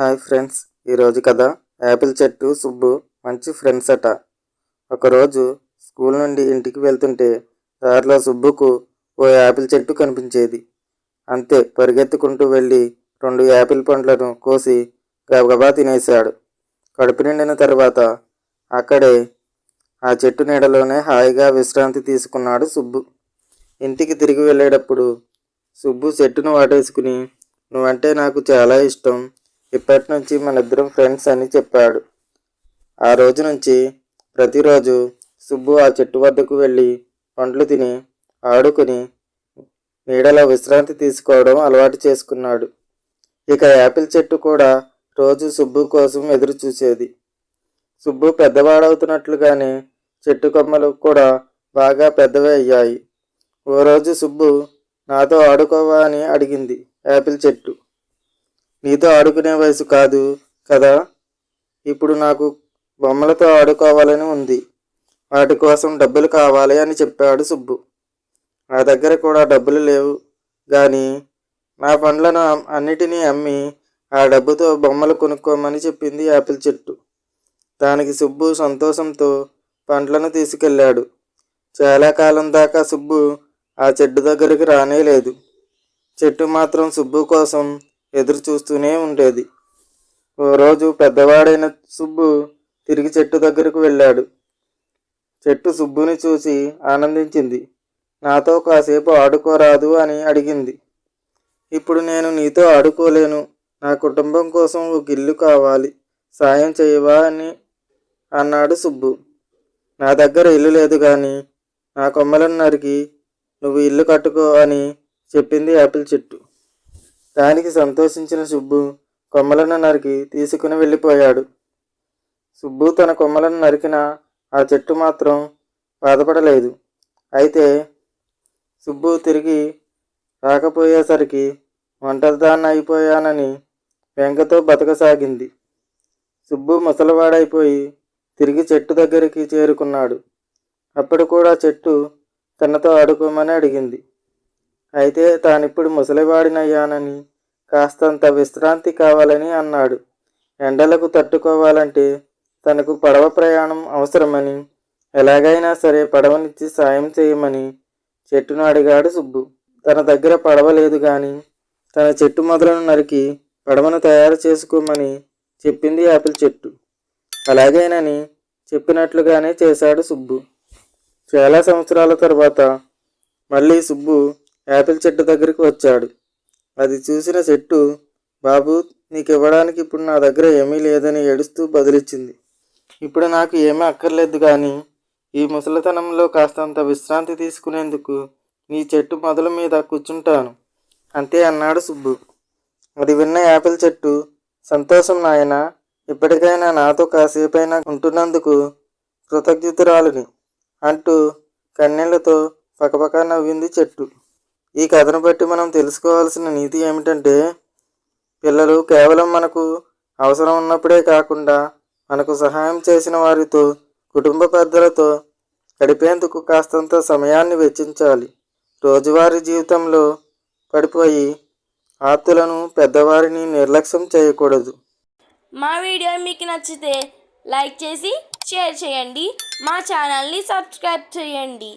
Hi friends ఈరోజు కథ Apple చెట్టు సుబ్బు మంచి ఫ్రెండ్స్ అట. ఒకరోజు స్కూల్ నుండి ఇంటికి వెళ్తుంటే దారిలో సుబ్బుకు ఓ యాపిల్ చెట్టు కనిపించేది. అంతే పరిగెత్తుకుంటూ వెళ్ళి రెండు యాపిల్ పండ్లను కోసి గబగబా తినేశాడు. కడుపు నిండిన తర్వాత అక్కడే ఆ చెట్టు నీడలోనే హాయిగా విశ్రాంతి తీసుకున్నాడు సుబ్బు. ఇంటికి తిరిగి వెళ్ళేటప్పుడు సుబ్బు చెట్టును వాటేసుకుని నువ్వంటే నాకు చాలా ఇష్టం ఇప్పటి నుంచి మన ఇద్దరం ఫ్రెండ్స్ అని చెప్పాడు. ఆ రోజు నుంచి ప్రతిరోజు సుబ్బు ఆ చెట్టు వద్దకు వెళ్ళి పండ్లు తిని ఆడుకుని నీడలో విశ్రాంతి తీసుకోవడం అలవాటు చేసుకున్నాడు. ఇక యాపిల్ చెట్టు కూడా రోజు సుబ్బు కోసం ఎదురు చూసేది. సుబ్బు పెద్దవాడవుతున్నట్లుగానే చెట్టు కొమ్మలు కూడా బాగా పెద్దవి అయ్యాయి. ఓ రోజు సుబ్బు నాతో ఆడుకోవా? అని అడిగింది యాపిల్ చెట్టు. నీతో ఆడుకునే వయసు కాదు కదా? ఇప్పుడు నాకు బొమ్మలతో ఆడుకోవాలని ఉంది. వాటి కోసం డబ్బులు కావాలి అని చెప్పాడు సుబ్బు. నా దగ్గర కూడా డబ్బులు లేవు. కానీ నా పండ్లను అన్నిటినీ అమ్మి ఆ డబ్బుతో బొమ్మలు కొనుక్కోమని చెప్పింది యాపిల్ చెట్టు. దానికి సుబ్బు సంతోషంతో పండ్లను తీసుకెళ్ళాడు. చాలా కాలం దాకా సుబ్బు ఆ చెట్టు దగ్గరికి రానే లేదు చెట్టు మాత్రం సుబ్బు కోసం ఎదురు చూస్తూనే ఉండేది. ఓ రోజు పెద్దవాడైన సుబ్బు తిరిగి చెట్టు దగ్గరకు వెళ్ళాడు. చెట్టు సుబ్బుని చూసి ఆనందించింది. నాతో కాసేపు ఆడుకోరాదు అని అడిగింది. ఇప్పుడు నేను నీతో ఆడుకోలేను. నా కుటుంబం కోసం ఒక ఇల్లు కావాలి. సాయం చేయవా అని అన్నాడు సుబ్బు. నా దగ్గర ఇల్లు లేదు కానీ నా కొమ్మలను నరికి నువ్వు ఇల్లు కట్టుకో అని చెప్పింది యాపిల్ చెట్టు. దానికి సంతోషించిన సుబ్బు కొమ్మలను నరికి తీసుకుని వెళ్ళిపోయాడు. సుబ్బు తన కొమ్మలను నరికిన ఆ చెట్టు మాత్రం బాధపడలేదు. అయితే సుబ్బు తిరిగి రాకపోయేసరికి ఒంటరిదాన్ని అయిపోయానని వెంకతో బతకసాగింది. సుబ్బు ముసలివాడైపోయి తిరిగి చెట్టు దగ్గరికి చేరుకున్నాడు. అప్పుడు కూడా చెట్టు తనతో ఆడుకోమని అడిగింది. అయితే తానిప్పుడు ముసలివాడినయ్యానని కాస్తంత విశ్రాంతి కావాలని అన్నాడు. ఎండలకు తట్టుకోవాలంటే తనకు పడవ ప్రయాణం అవసరమని ఎలాగైనా సరే పడవనిచ్చి సాయం చేయమని చెట్టును అడిగాడు సుబ్బు. తన దగ్గర పడవ లేదు కానీ తన చెట్టు మొదలను నరికి పడవను తయారు చేసుకోమని చెప్పింది యాపిల్ చెట్టు. అలాగేనని చెప్పినట్లుగానే చేశాడు సుబ్బు. చాలా సంవత్సరాల తర్వాత మళ్ళీ సుబ్బు యాపిల్ చెట్టు దగ్గరికి వచ్చాడు. అది చూసిన చెట్టు బాబు నీకు ఇవ్వడానికి ఇప్పుడు నా దగ్గర ఏమీ లేదని ఏడుస్తూ బదిలిచ్చింది. ఇప్పుడు నాకు ఏమీ అక్కర్లేదు కానీ ఈ ముసలితనంలో కాస్తంత విశ్రాంతి తీసుకునేందుకు నీ చెట్టు మొదల మీద కూర్చుంటాను. అంతే అన్నాడు సుబ్బు. అది విన్న యాపిల్ చెట్టు సంతోషం నాయన ఇప్పటికైనా నాతో కాసేపైనా ఉంటున్నందుకు కృతజ్ఞతురాలిని అంటూ కన్నీళ్ళతో పకపక నవ్వింది చెట్టు. ఈ కథను బట్టి మనం తెలుసుకోవాల్సిన నీతి ఏమిటంటే పిల్లలు కేవలం మనకు అవసరం ఉన్నప్పుడే కాకుండా మనకు సహాయం చేసిన వారితో కుటుంబ పెద్దలతో గడిపేందుకు కాస్తంత సమయాన్ని వెచ్చించాలి. రోజువారీ జీవితంలో పడిపోయి ఆత్తులను పెద్దవారిని నిర్లక్ష్యం చేయకూడదు. మా వీడియో మీకు నచ్చితే లైక్ చేసి షేర్ చేయండి. మా ఛానల్ని సబ్స్క్రైబ్ చేయండి.